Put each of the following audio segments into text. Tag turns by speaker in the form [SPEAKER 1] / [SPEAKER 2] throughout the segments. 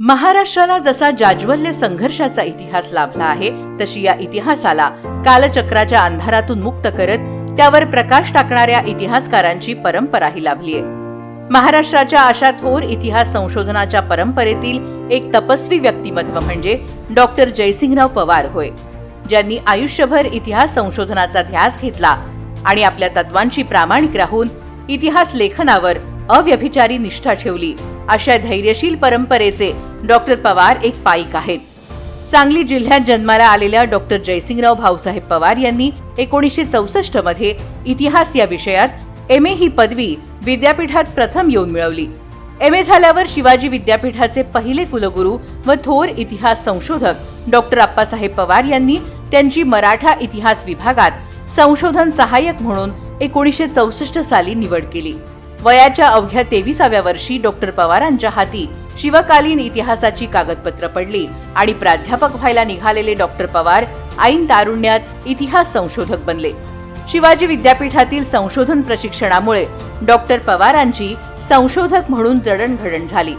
[SPEAKER 1] महाराष्ट्राला जसा जाज्वल्य संघर्षाचा इतिहास लाभला आहे तशी या इतिहासाला कालचक्राच्या अंधारातून मुक्त करत त्यावर प्रकाश टाकणाऱ्या इतिहासकारांची परंपराही लाभलीय महाराष्ट्राच्या अशा थोर इतिहास संशोधनाच्या परंपरेतील एक तपस्वी व्यक्तिमत्व म्हणजे डॉक्टर जयसिंगराव पवार होय ज्यांनी आयुष्यभर इतिहास संशोधनाचा ध्यास घेतला आणि आपल्या तत्वांची प्रामाणिक राहून इतिहास लेखनावर अव्यभिचारी निष्ठा ठेवली. अशा धैर्यशील परंपरेचे डॉक्टर पवार एक पाईक आहेत. सांगली जिल्ह्यात जन्माला आलेल्या डॉक्टर जयसिंगराव भाऊसाहेब पवार यांनी एकोणीसशे चौसष्टमध्ये इतिहास या विषयात एम ए ही पदवी विद्यापीठात प्रथम येऊन मिळवली. एम ए झाल्यावर शिवाजी विद्यापीठाचे पहिले कुलगुरू व थोर इतिहास संशोधक डॉक्टर अप्पासाहेब पवार यांनी त्यांची मराठा इतिहास विभागात संशोधन सहाय्यक म्हणून एकोणीसशे चौसष्ट साली निवड केली. वयाच्या अवघ्या तेविसाव्या वर्षी डॉक्टर पवारांच्या हाती शिवकालीन इतिहासाची कागदपत्र पडली आणि प्राध्यापक व्हायला निघालेले डॉक्टर पवार ऐन तारुण्यात इतिहास संशोधक बनले. शिवाजी विद्यापीठातील संशोधन प्रशिक्षणामुळे डॉक्टर पवारांची संशोधक म्हणून जडणघडण झाली.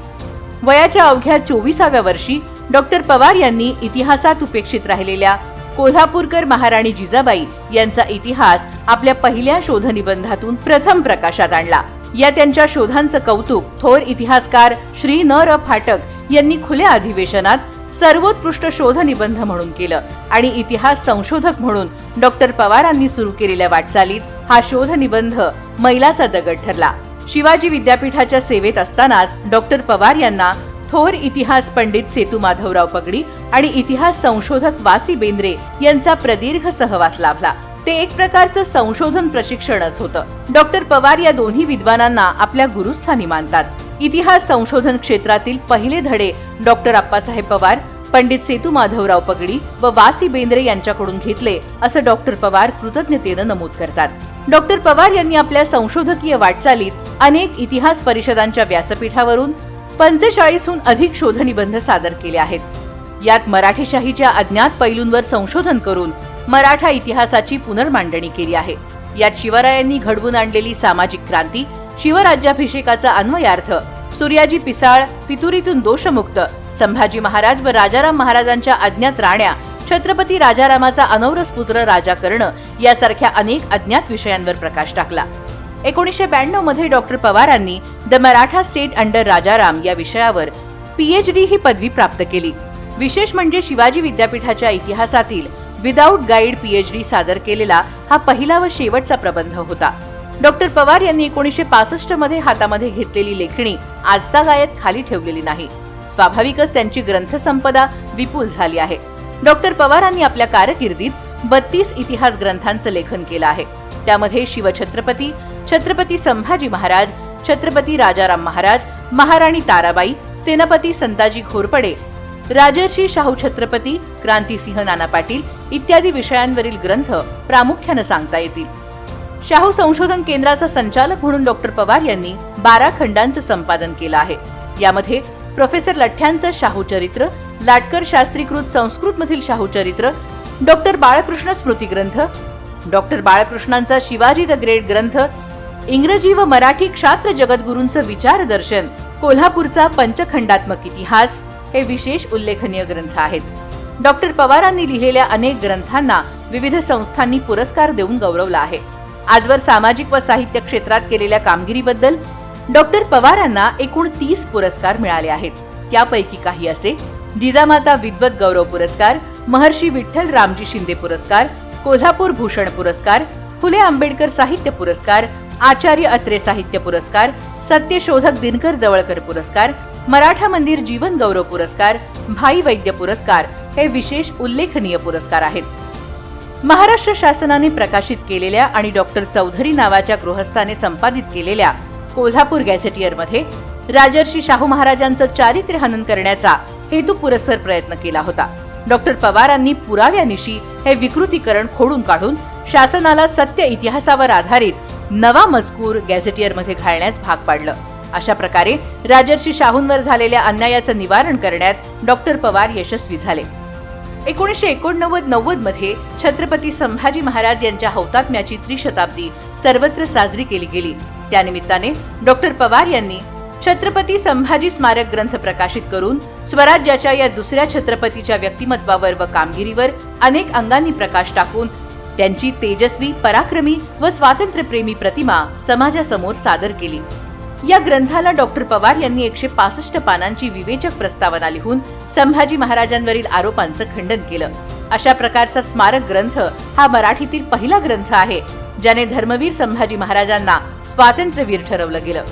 [SPEAKER 1] वयाच्या अवघ्या चोवीसाव्या वर्षी डॉक्टर पवार यांनी इतिहासात उपेक्षित राहिलेल्या कोल्हापूरकर महाराणी जिजाबाई यांचा इतिहास आपल्या पहिल्या शोधनिबंधातून प्रथम प्रकाशात आणला. या त्यांच्या शोधांचं कौतुक थोर इतिहासकार श्री न र फाटक यांनी खुल्या अधिवेशनात सर्वोत्कृष्ट शोध निबंध म्हणून केलं आणि इतिहास संशोधक म्हणून डॉक्टर पवारांनी सुरू केलेल्या वाटचालीत हा शोध निबंध मैलाचा दगड ठरला. शिवाजी विद्यापीठाच्या सेवेत असतानाच डॉक्टर पवार यांना थोर इतिहास पंडित सेतू माधवराव पगडी आणि इतिहास संशोधक वासी बेंद्रे यांचा प्रदीर्घ सहवास लाभला. ते एक प्रकारचं संशोधन प्रशिक्षणच होतं. डॉक्टर पवार या दोन्ही विद्वानांना आपल्या गुरुस्थानी मानतात. इतिहास संशोधन क्षेत्रातील पहिले धडे डॉक्टर आप्पासाहेब पवार पंडित सेतू माधवराव पगडी व वासी बेंद्रे यांच्याकडून घेतले असं डॉक्टर पवार कृतज्ञतेनं नमूद करतात. डॉक्टर पवार यांनी आपल्या संशोधकीय वाटचालीत अनेक इतिहास परिषदांच्या व्यासपीठावरून पंचेचाळीसहून अधिक शोधनिबंध सादर केले आहेत. यात मराठीशाहीच्या अज्ञात पैलूंवर संशोधन करून मराठा इतिहासाची पुनर्मांडणी केली आहे. यात शिवरायांनी घडवून आणलेली सामाजिक क्रांती शिवराज्याभिषेकाचा अन्वयार्थ सूर्याजी पिसाळ पितुरीतून दोषमुक्त संभाजी महाराज व राजाराम महाराजांच्या अज्ञात राण्या छत्रपती राजारामाचा अनौरस पुत्र राजा कर्ण यासारख्या अनेक अज्ञात विषयांवर प्रकाश टाकला. एकोणीसशे ब्याण्णवमध्ये डॉक्टर पवारांनी the Maratha state under Rajaram या विषयावर पीएचडी ही पदवी प्राप्त केली. विशेष म्हणजे शिवाजी विद्यापीठाच्या इतिहासातील विदाऊट गाईड पीएचडी सादर केलेला हा पहिला व शेवटचा प्रबंध होता. डॉक्टर पवार यांनी एकोणीसशे पासष्टमध्ये हातामध्ये घेतलेली लेखणी आजता गायत खाली ठेवलेली नाही. स्वाभाविकच त्यांची ग्रंथसंपदा विपुल झाली आहे. डॉक्टर पवारांनी आपल्या कारकिर्दीत बत्तीस इतिहास ग्रंथांचं लेखन केलं आहे. त्यामध्ये शिवछत्रपती छत्रपती संभाजी महाराज छत्रपती राजाराम महाराज महाराणी ताराबाई सेनापती संताजी घोरपडे राजर्षी शाहू छत्रपती क्रांतिसिंह नाना पाटील इत्यादी विषयांवरील ग्रंथ प्रामुख्यानं सांगता येतील. शाहू संशोधन केंद्राचा संचालक म्हणून डॉक्टर पवार यांनी बारा खंडांचं संपादन केलं आहे. यामध्ये प्रोफेसर लठ्ठ्यांचं शाहू चरित्र लाटकर शास्त्रीकृत संस्कृत मधील शाहू चरित्र डॉक्टर बाळकृष्ण स्मृती ग्रंथ डॉक्टर बाळकृष्णांचा शिवाजी द ग्रेट ग्रंथ इंग्रजी व मराठी क्षात्र जगद्गुरूंचं विचारदर्शन कोल्हापूरचा पंचखंडात्मक इतिहास हे विशेष उल्लेखनीय ग्रंथ आहेत. डॉक्टर पवारांनी लिहिलेल्या अनेक ग्रंथांना विविध संस्थांनी पुरस्कार देऊन गौरवला आहे. आजवर सामाजिक व साहित्य क्षेत्रात केलेल्या कामगिरीबद्दल डॉक्टर पवारांना एकूण तीस पुरस्कार मिळाले आहेत. त्यापैकी काही असे जिजामाता विद्वत गौरव पुरस्कार महर्षी विठ्ठल रामजी शिंदे पुरस्कार कोल्हापूर भूषण पुरस्कार फुले आंबेडकर साहित्य पुरस्कार आचार्य अत्रे साहित्य पुरस्कार सत्यशोधक दिनकर जवळकर पुरस्कार मराठा मंदिर जीवन गौरव पुरस्कार भाई वैद्य पुरस्कार हे विशेष उल्लेखनीय पुरस्कार आहेत. महाराष्ट्र शासनाने प्रकाशित केलेल्या आणि डॉक्टर चौधरी नावाच्या गृहस्थाने संपादित केलेल्या कोल्हापूर गॅझेटियरमध्ये राजर्षी शाहू महाराजांचं चारित्र्य हनन करण्याचा हेतू पुरस्सर प्रयत्न केला होता. डॉक्टर पवारांनी पुराव्यानिशी हे विकृतीकरण खोडून काढून शासनाला सत्य इतिहासावर आधारित नवा मजकूर गॅझेटियरमध्ये घालण्यास भाग पाडलं. अशा प्रकारे राजर्षी शाहूंवर झालेल्या अन्यायाचं निवारण करण्यात डॉक्टर पवार यशस्वी झाले. एकोणीसशे एकोणनव्वद नव्वदमध्ये छत्रपती संभाजी महाराज यांच्या हौतात्म्याची त्रिशताब्दी सर्वत्र साजरी केली गेली. त्यानिमित्ताने डॉक्टर पवार यांनी छत्रपती संभाजी स्मारक ग्रंथ प्रकाशित करून स्वराज्याच्या या दुसऱ्या छत्रपतीच्या व्यक्तिमत्वावर व कामगिरीवर अनेक अंगांनी प्रकाश टाकून त्यांची तेजस्वी पराक्रमी व स्वातंत्र्यप्रेमी प्रतिमा समाजासमोर सादर केली. या ग्रंथाला डॉक्टर पवार यांनी एकशे पासष्ट पानांची विवेचक प्रस्तावना लिहून संभाजी महाराजांवरील आरोपांचं खंडन केलं. अशा प्रकारचा स्मारक ग्रंथ हा मराठीतील पहिला ग्रंथ आहे ज्याने धर्मवीर संभाजी महाराजांना स्वातंत्र्यवीर ठरवलं गेलं.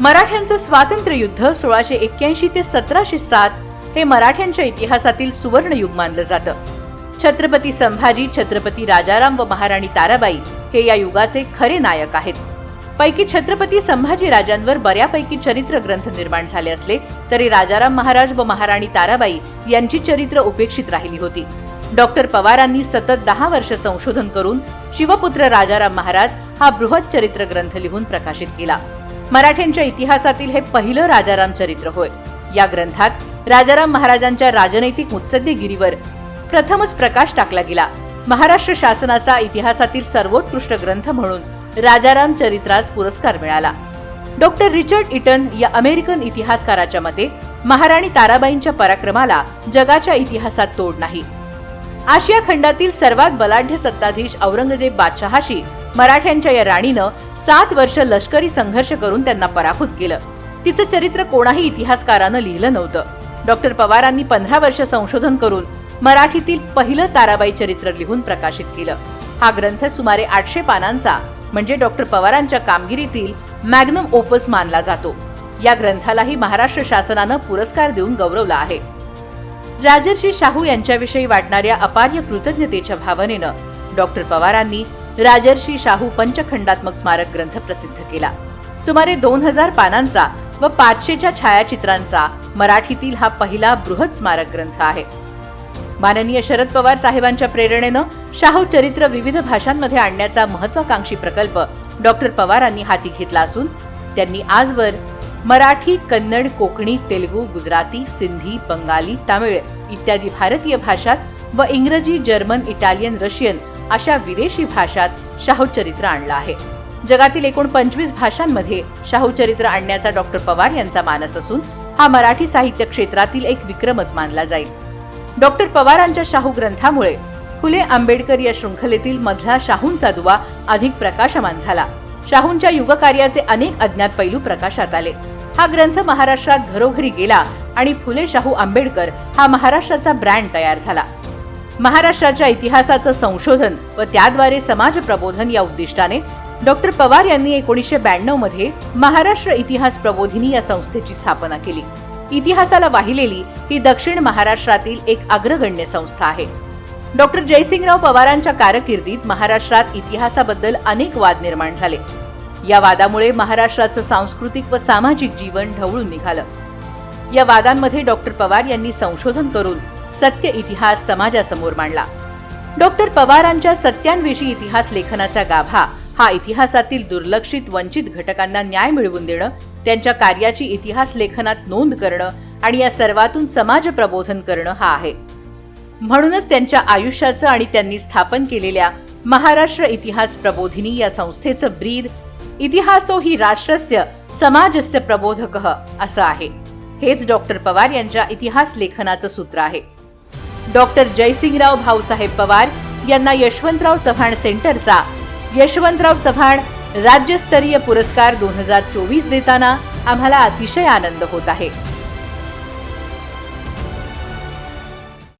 [SPEAKER 1] मराठ्यांचं स्वातंत्र्य युद्ध सोळाशे एक्क्याऐंशी ते सतराशे सात हे मराठ्यांच्या इतिहासातील सुवर्णयुग मानलं जातं. छत्रपती संभाजी छत्रपती राजाराम व महाराणी ताराबाई हे या युगाचे खरे नायक आहेत. पैकी छत्रपती संभाजी राजांवर बऱ्यापैकी चरित्र ग्रंथ निर्माण झाले असले तरी राजाराम महाराज व महाराणी ताराबाई यांची चरित्र उपेक्षित राहिली होती. डॉक्टर पवारांनी सतत दहा वर्ष संशोधन करून शिवपुत्र राजाराम महाराज हा बृहत चरित्र ग्रंथ लिहून प्रकाशित केला. मराठ्यांच्या इतिहासातील हे पहिलं राजाराम चरित्र होय. या ग्रंथात राजाराम महाराजांच्या राजनैतिक मुत्सद्देगिरीवर प्रथमच प्रकाश टाकला गेला. महाराष्ट्र शासनाचा इतिहासातील सर्वोत्कृष्ट ग्रंथ म्हणून राजाराम चरित्रास पुरस्कार मिळाला. डॉक्टर रिचर्ड इटन या अमेरिकन इतिहासकाराच्या मते महाराणी ताराबाईंच्या पराक्रमाला जगाच्या इतिहासात तोड नाही. आशिया खंडातील सर्वात बलाढ्य सत्ताधीश औरंगजेब बादशहाशी मराठ्यांच्या या राणीनं सात वर्ष लष्करी संघर्ष करून त्यांना पराभूत केलं. तिचं चरित्र कोणाही इतिहासकारानं लिहिलं नव्हतं. डॉक्टर पवारांनी पंधरा वर्ष संशोधन करून मराठीतील पहिलं ताराबाई चरित्र लिहून प्रकाशित केलं. हा ग्रंथ सुमारे आठशे पानांचा म्हणजे डॉक्टर पवारांच्या कामगिरीतील मॅग्नम ओपस मानला जातो. या ग्रंथालाही महाराष्ट्र शासनानं पुरस्कार देऊन गौरवला आहे. राजर्षी शाहू यांच्याविषयी वाटणाऱ्या अपार्य कृतज्ञतेच्या भावनेनं डॉक्टर पवारांनी राजर्षी शाहू पंचखंडात्मक स्मारक ग्रंथ प्रसिद्ध केला. सुमारे दोन हजार पानांचा व पाचशेच्या छायाचित्रांचा मराठीतील हा पहिला बृहत स्मारक ग्रंथ आहे. माननीय शरद पवार साहेबांच्या प्रेरणेनं शाहू चरित्र विविध भाषांमध्ये आणण्याचा महत्वाकांक्षी प्रकल्प डॉक्टर पवारांनी हाती घेतला असून त्यांनी आजवर मराठी कन्नड कोकणी तेलुगू गुजराती सिंधी बंगाली तामिळ इत्यादी भारतीय भाषात व इंग्रजी जर्मन इटालियन रशियन अशा विदेशी भाषात शाहू चरित्र आणलं आहे. जगातील एकूण पंचवीस भाषांमध्ये शाहू चरित्र आणण्याचा डॉक्टर पवार यांचा मानस असून हा मराठी साहित्य क्षेत्रातील एक विक्रमच मानला जाईल. डॉक्टर पवारांच्या शाहू ग्रंथामुळे फुले आंबेडकर या शृंखलेतील मधला शाहूंचा दुवा अधिक प्रकाशमान झाला. शाहूंच्या युगकार्याचे अनेक अज्ञात पैलू प्रकाशात आले. हा ग्रंथ महाराष्ट्रात घरोघरी गेला आणि फुले शाहू आंबेडकर हा महाराष्ट्राचा ब्रँड तयार झाला. महाराष्ट्राच्या इतिहासाचं संशोधन व त्याद्वारे समाज प्रबोधन या उद्दिष्टाने डॉक्टर पवार यांनी एकोणीसशे ब्याण्णवमध्ये महाराष्ट्र इतिहास प्रबोधिनी या संस्थेची स्थापना केली. इतिहासाला वाहिलेली ही दक्षिण महाराष्ट्रातील एक अग्रगण्य संस्था आहे. डॉक्टर जयसिंगराव पवारांच्या कारकिर्दीत महाराष्ट्रात इतिहासाबद्दल अनेक वाद निर्माण झाले. या वादामुळे महाराष्ट्राचं सांस्कृतिक व सामाजिक जीवन ढवळून निघालं. या वादांमध्ये डॉक्टर पवार यांनी संशोधन करून सत्य इतिहास समाजासमोर मांडला. डॉक्टर पवारांच्या सत्यांविषयी इतिहास लेखनाचा गाभा हा इतिहासातील दुर्लक्षित वंचित घटकांना न्याय मिळवून देणं त्यांच्या कार्याची इतिहास लेखनात नोंद करणं आणि या सर्वातून समाज प्रबोधन करणं हा आहे. म्हणूनच त्यांच्या आयुष्याचं आणि त्यांनी स्थापन केलेल्या महाराष्ट्र इतिहास प्रबोधिनी या संस्थेचं ब्रीद इतिहासो ही राष्ट्रस्य समाजस्य प्रबोधक असं आहे. हेच डॉक्टर पवार यांच्या इतिहास लेखनाचं सूत्र आहे. डॉक्टर जयसिंगराव भाऊसाहेब पवार यांना यशवंतराव चव्हाण सेंटरचा यशवंतराव चव्हाण राज्यस्तरीय पुरस्कार दोन हजार चोवीस देताना आम्हाला अतिशय आनंद होत आहे.